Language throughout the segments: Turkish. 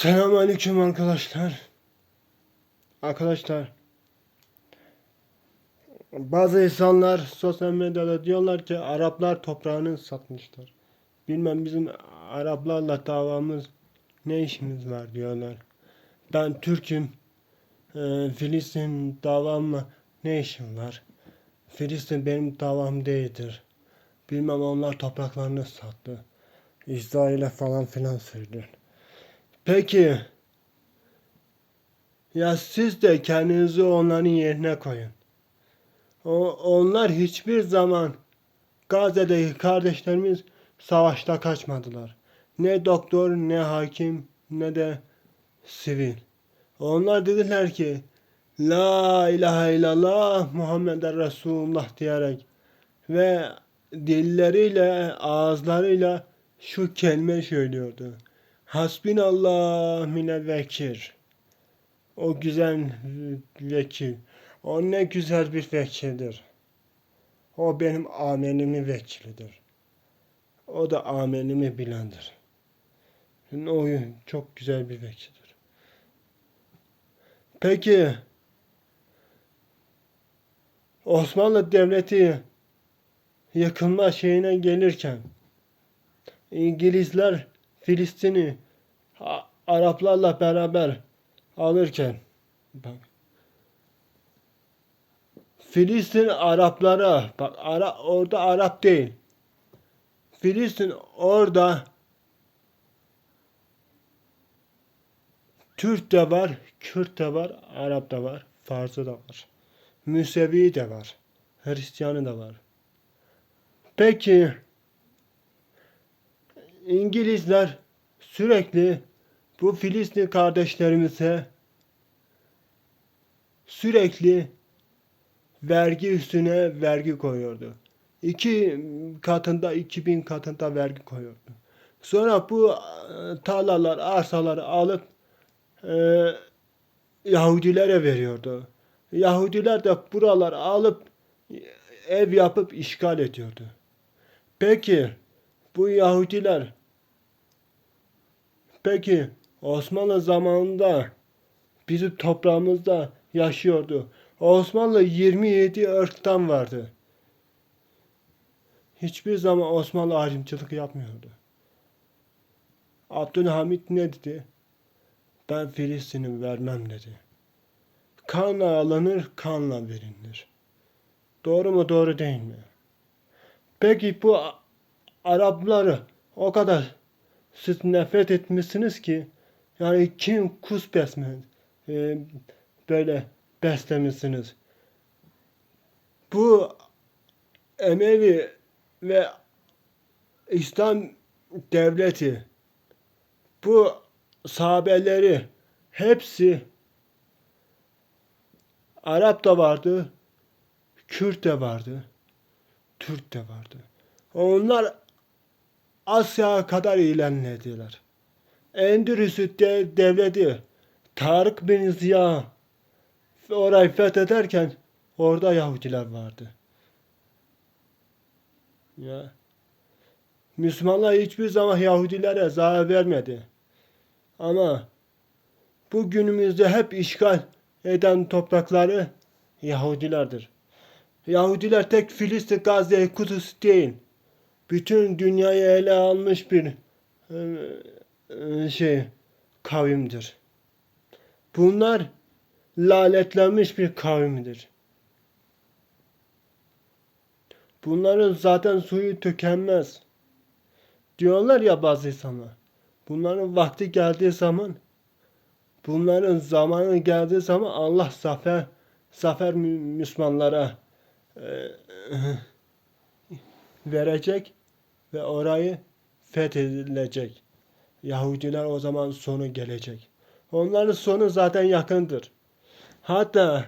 Selamünaleyküm arkadaşlar. Arkadaşlar. Bazı insanlar sosyal medyada diyorlar ki Araplar toprağını satmışlar. Bilmem bizim Araplarla davamız ne işimiz var diyorlar. Ben Türk'üm. Ee, Filistin davamla ne işim var? Filistin benim davam değildir. Bilmem onlar topraklarını sattı. İsrail'e falan filan söylüyor. Peki ya siz de kendinizi onların yerine koyun. O, onlar hiçbir zaman Gazze'deki kardeşlerimiz savaşta kaçmadılar. Ne doktor, ne hakim, ne de sivil. Onlar dediler ki La ilahe illallah Muhammeden Resulullah diyerek ve dilleriyle, ağızlarıyla şu kelime söylüyordu. Hasbinallah mine vekir. O güzel vekil. O ne güzel bir vekildir. O benim amelimi vekilidir. O da amelimi bilendir. O çok güzel bir vekildir. Peki Osmanlı Devleti yıkılma şeyine gelirken İngilizler Filistin'i Araplarla beraber alırken bak Filistin Araplara bak Ara, orada Arap değil. Filistin orada Türk de var, Kürt de var, Arap da var, Farsı da var. Müsevi de var. Hristiyanı da var. Peki İngilizler sürekli bu Filistin kardeşlerimize sürekli vergi üstüne vergi koyuyordu. İki katında, iki bin katında vergi koyuyordu. Sonra bu e, tarlalar, arsaları alıp e, Yahudilere veriyordu. Yahudiler de buraları alıp ev yapıp işgal ediyordu. Peki bu Yahudiler peki Osmanlı zamanında bizim toprağımızda yaşıyordu. Osmanlı 27 ırktan vardı. Hiçbir zaman Osmanlı ayrımcılık yapmıyordu. Abdülhamit ne dedi? Ben Filistin'i vermem dedi. Kanla alınır, kanla verilir. Doğru mu doğru değil mi? Peki bu Arapları o kadar siz nefret etmişsiniz ki yani kim kus besme e, böyle beslemişsiniz. Bu Emevi ve İslam devleti bu sahabeleri hepsi Arap da vardı, Kürt de vardı, Türk de vardı. Onlar Asya'ya kadar ilerlediler. Endülüs'ü de, devleti Tarık bin Ziya orayı fethederken orada Yahudiler vardı. Ya. Müslümanlar hiçbir zaman Yahudilere zarar vermedi. Ama bu günümüzde hep işgal eden toprakları Yahudilerdir. Yahudiler tek Filistin, Gazze, Kudüs değil. Bütün dünyayı ele almış bir e, e, şey kavimdir. Bunlar lanetlenmiş bir kavimdir. Bunların zaten suyu tükenmez. Diyorlar ya bazı insanlar. Bunların vakti geldiği zaman bunların zamanı geldiği zaman Allah zafer zafer Mü- Müslümanlara e, verecek ve orayı fethedilecek. Yahudiler o zaman sonu gelecek. Onların sonu zaten yakındır. Hatta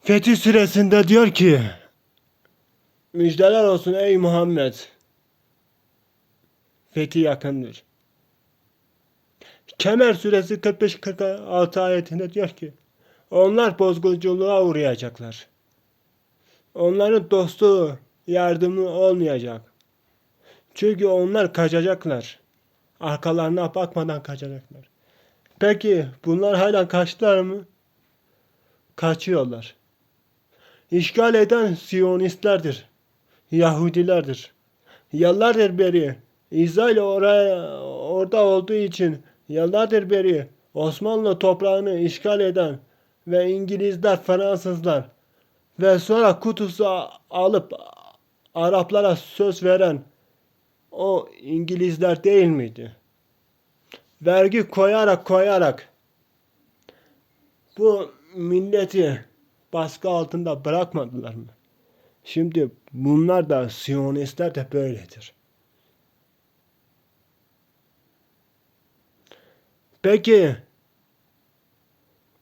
Fetih Suresi'nde diyor ki Müjdeler olsun ey Muhammed. Fetih yakındır. Kemer suresi 45-46 ayetinde diyor ki onlar bozgunculuğa uğrayacaklar. Onların dostu yardımı olmayacak. Çünkü onlar kaçacaklar. Arkalarına bakmadan kaçacaklar. Peki bunlar hala kaçtılar mı? Kaçıyorlar. İşgal eden Siyonistlerdir. Yahudilerdir. Yıllardır beri İsrail oraya orada olduğu için yıllardır beri Osmanlı toprağını işgal eden ve İngilizler, Fransızlar ve sonra Kudüs'ü alıp Araplara söz veren o İngilizler değil miydi? Vergi koyarak koyarak bu milleti baskı altında bırakmadılar mı? Şimdi bunlar da Siyonistler de böyledir. Peki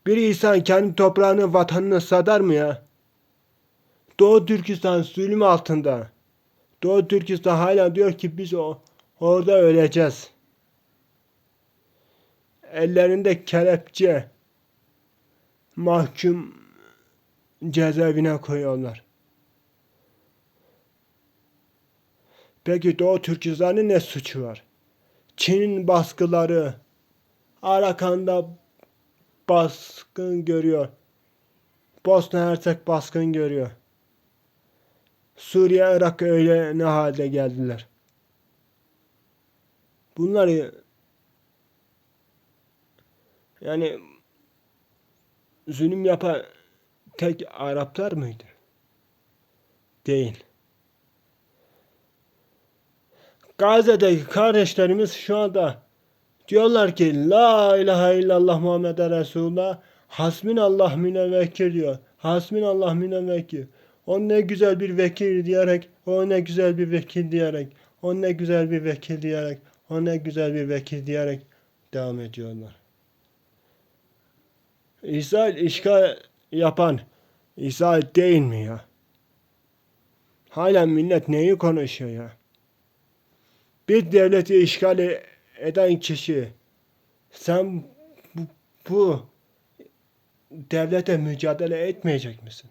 bir insan kendi toprağını, vatanını sadar mı ya? Doğu Türkistan zulüm altında. Doğu Türkistan hala diyor ki biz o orada öleceğiz. Ellerinde kelepçe mahkum cezaevine koyuyorlar. Peki Doğu Türkistan'ın ne suçu var? Çin'in baskıları, Arakan'da baskın görüyor. Bosna Hersek baskın görüyor. Suriye, Irak öyle ne halde geldiler. Bunları yani zulüm yapan tek Araplar mıydı? Değil. Gazze'deki kardeşlerimiz şu anda diyorlar ki La ilahe illallah Muhammed Resulullah Hasmin Allah münevvekkil diyor. Hasmin Allah münevvekkil. O ne güzel bir vekil diyerek, o ne güzel bir vekil diyerek, o ne güzel bir vekil diyerek, o ne güzel bir vekil diyerek devam ediyorlar. İsrail işgal yapan İsrail değil mi ya? Hala millet neyi konuşuyor ya? Bir devleti işgal eden kişi sen bu, bu devlete mücadele etmeyecek misin?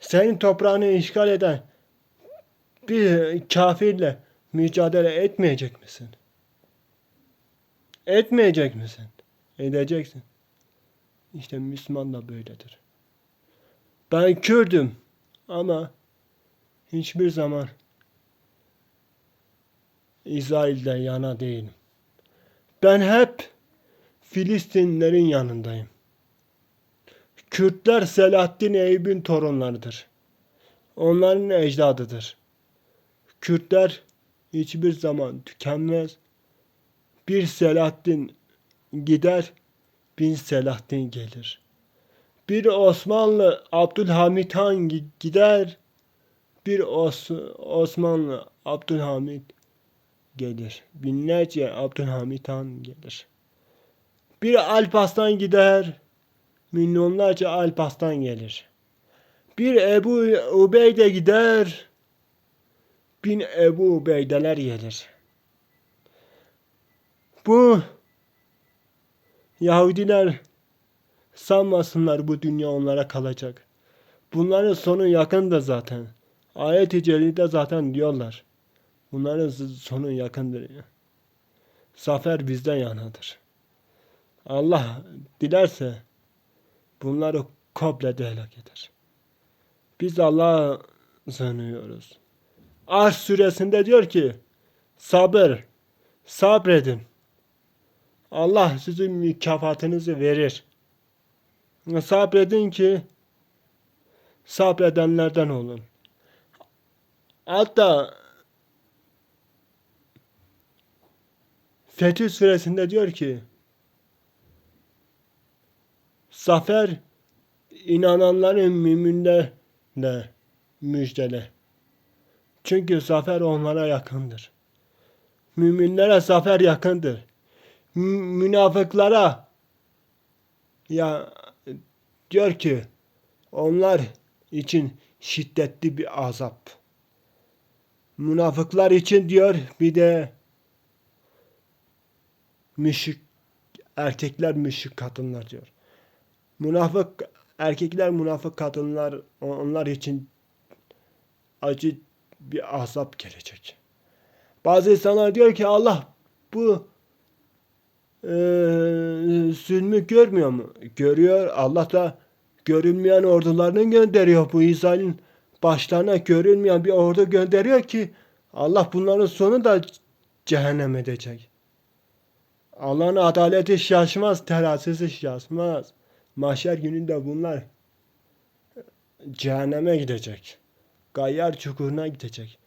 Senin toprağını işgal eden bir kafirle mücadele etmeyecek misin? Etmeyecek misin? Edeceksin. İşte Müslüman da böyledir. Ben Kürdüm ama hiçbir zaman İsrail'den yana değilim. Ben hep Filistinlerin yanındayım. Kürtler Selahaddin Eyüp'ün torunlarıdır. Onların ecdadıdır. Kürtler hiçbir zaman tükenmez. Bir Selahaddin gider, bin Selahaddin gelir. Bir Osmanlı Abdülhamit Han gider, bir Os Osmanlı Abdülhamit gelir. Binlerce Abdülhamit Han gelir. Bir Alparslan gider, milyonlarca Alparslan gelir. Bir Ebu Ubeyde gider, bin Ebu Ubeydeler gelir. Bu Yahudiler sanmasınlar bu dünya onlara kalacak. Bunların sonu yakındır zaten. Ayet-i Celil'de zaten diyorlar. Bunların sonu yakındır. Zafer bizden yanadır. Allah dilerse bunları komple helak eder. Biz Allah'a sığınıyoruz. Arş suresinde diyor ki sabır, sabredin. Allah sizin mükafatınızı verir. Sabredin ki sabredenlerden olun. Hatta Fetih suresinde diyor ki Zafer inananların müminlerle müjdele. Çünkü zafer onlara yakındır. Müminlere zafer yakındır. M- münafıklara ya diyor ki onlar için şiddetli bir azap. Münafıklar için diyor bir de müşrik erkekler müşrik kadınlar diyor. Münafık erkekler münafık kadınlar onlar için acı bir azap gelecek. Bazı insanlar diyor ki Allah bu eee zulmü görmüyor mu? Görüyor. Allah da görünmeyen ordularını gönderiyor. Bu İsrail'in başlarına görünmeyen bir ordu gönderiyor ki Allah bunların sonu da cehennem edecek. Allah'ın adaleti şaşmaz, terazisi şaşmaz. Mahşer gününde bunlar cehenneme gidecek. Gayyar çukuruna gidecek.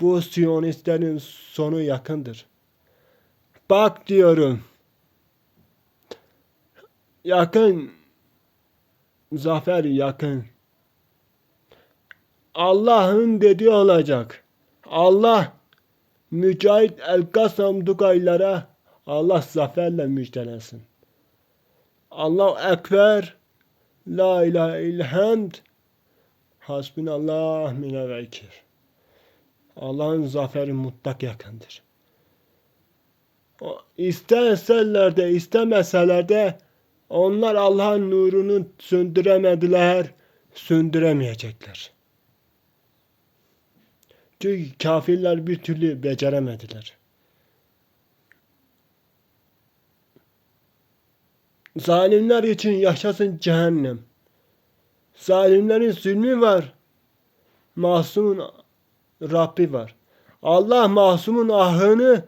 Bu Siyonistlerin sonu yakındır. Bak diyorum. Yakın. Zafer yakın. Allah'ın dediği olacak. Allah Mücahit El-Kasam Dugaylara Allah zaferle müjdelesin. Allahu Ekber La ilahe ilhamd Hasbunallah mine vekil. Allah'ın zaferi mutlak yakındır. O, isteseler de istemeseler de onlar Allah'ın nurunu söndüremediler, söndüremeyecekler. Çünkü kafirler bir türlü beceremediler. Zalimler için yaşasın cehennem. Zalimlerin zulmü var. Masumun Rabbi var. Allah masumun ahını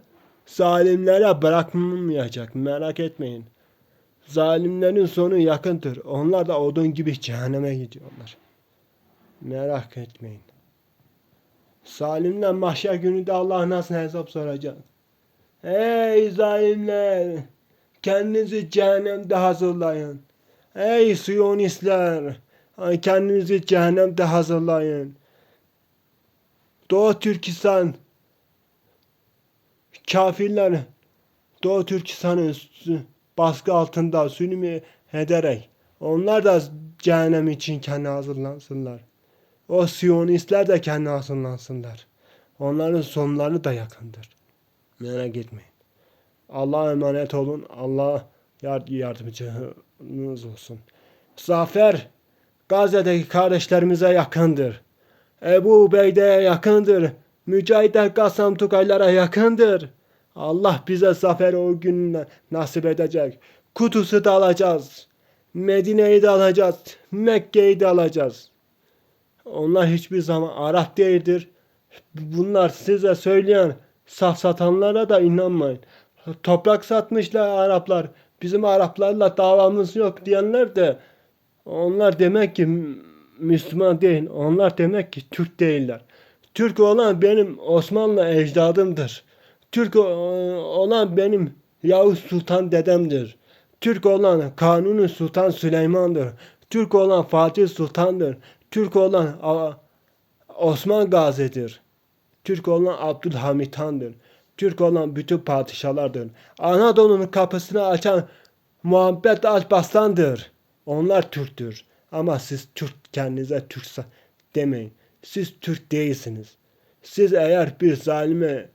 zalimlere bırakmayacak. Merak etmeyin. Zalimlerin sonu yakındır. Onlar da odun gibi cehenneme gidiyorlar. Merak etmeyin. Zalimler mahşer gününde Allah nasıl hesap soracak? Ey zalimler! Kendinizi cehennemde hazırlayın. Ey Siyonistler! Kendinizi cehennemde hazırlayın. Doğu Türkistan kafirler Doğu Türkistan'ı baskı altında zulüm ederek onlar da cehennem için kendi hazırlansınlar. O Siyonistler de kendi hazırlansınlar. Onların sonları da yakındır. Merak etmeyin. Allah'a emanet olun. Allah yardımcınız olsun. Zafer Gazze'deki kardeşlerimize yakındır. Ebu Ubeyde'ye yakındır. Mücahit El-Kassam Tukaylara yakındır. Allah bize zafer o gün nasip edecek. Kudüs'ü de alacağız. Medine'yi de alacağız. Mekke'yi de alacağız. Onlar hiçbir zaman Arap değildir. Bunlar size söyleyen safsatanlara da inanmayın. Toprak satmışlar Araplar. Bizim Araplarla davamız yok diyenler de onlar demek ki Müslüman değil. Onlar demek ki Türk değiller. Türk olan benim Osmanlı ecdadımdır. Türk olan benim Yavuz Sultan dedemdir. Türk olan Kanuni Sultan Süleyman'dır. Türk olan Fatih Sultan'dır. Türk olan Osman Gazi'dir. Türk olan Abdülhamit Han'dır. Türk olan bütün padişahlardır. Anadolu'nun kapısını açan Muhammed Alparslan'dır. Onlar Türktür. Ama siz Türk kendinize Türk demeyin. Siz Türk değilsiniz. Siz eğer bir zalime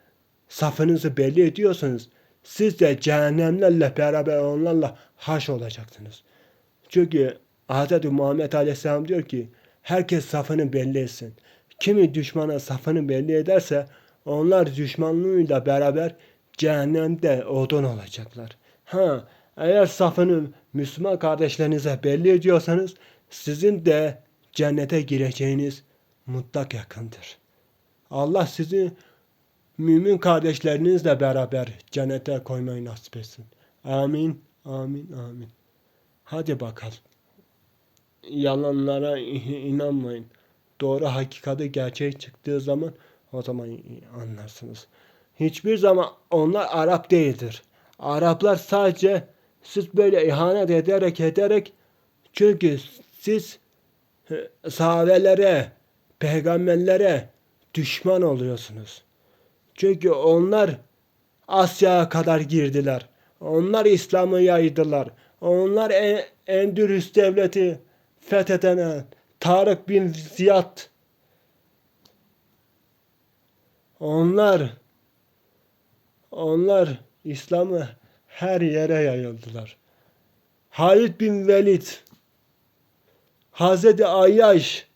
safınızı belli ediyorsanız siz de cehennemlerle beraber onlarla haş olacaksınız. Çünkü Hz. Muhammed Aleyhisselam diyor ki herkes safını belli etsin. Kimi düşmana safını belli ederse onlar düşmanlığıyla beraber cehennemde odun olacaklar. Ha, eğer safını Müslüman kardeşlerinize belli ediyorsanız sizin de cennete gireceğiniz mutlak yakındır. Allah sizi mümin kardeşlerinizle beraber cennete koymayı nasip etsin. Amin, amin, amin. Hadi bakalım. Yalanlara inanmayın. Doğru hakikati gerçek çıktığı zaman o zaman anlarsınız. Hiçbir zaman onlar Arap değildir. Araplar sadece siz böyle ihanet ederek ederek çünkü siz sahabelere, peygamberlere düşman oluyorsunuz. Çünkü onlar Asya'ya kadar girdiler. Onlar İslam'ı yaydılar. Onlar Endülüs devleti fetheden Tarık bin Ziyad onlar onlar İslam'ı her yere yayıldılar. Halid bin Velid Hazreti Ayyaş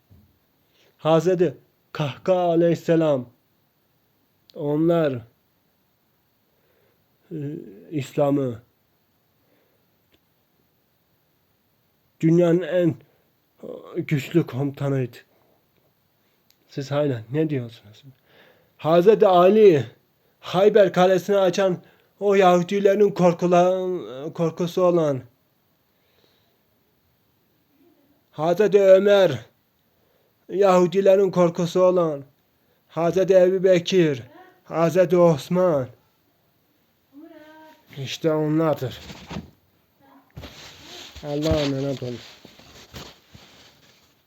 Hazreti Kahka aleyhisselam onlar e, İslam'ı dünyanın en e, güçlü komutanıydı. Siz hala ne diyorsunuz? Hazreti Ali Hayber Kalesi'ni açan o Yahudilerin korkulan, korkusu olan Hazreti Ömer Yahudilerin korkusu olan Hazreti Ebu Bekir Hazreti Osman işte onlardır. Allah'a emanet olun.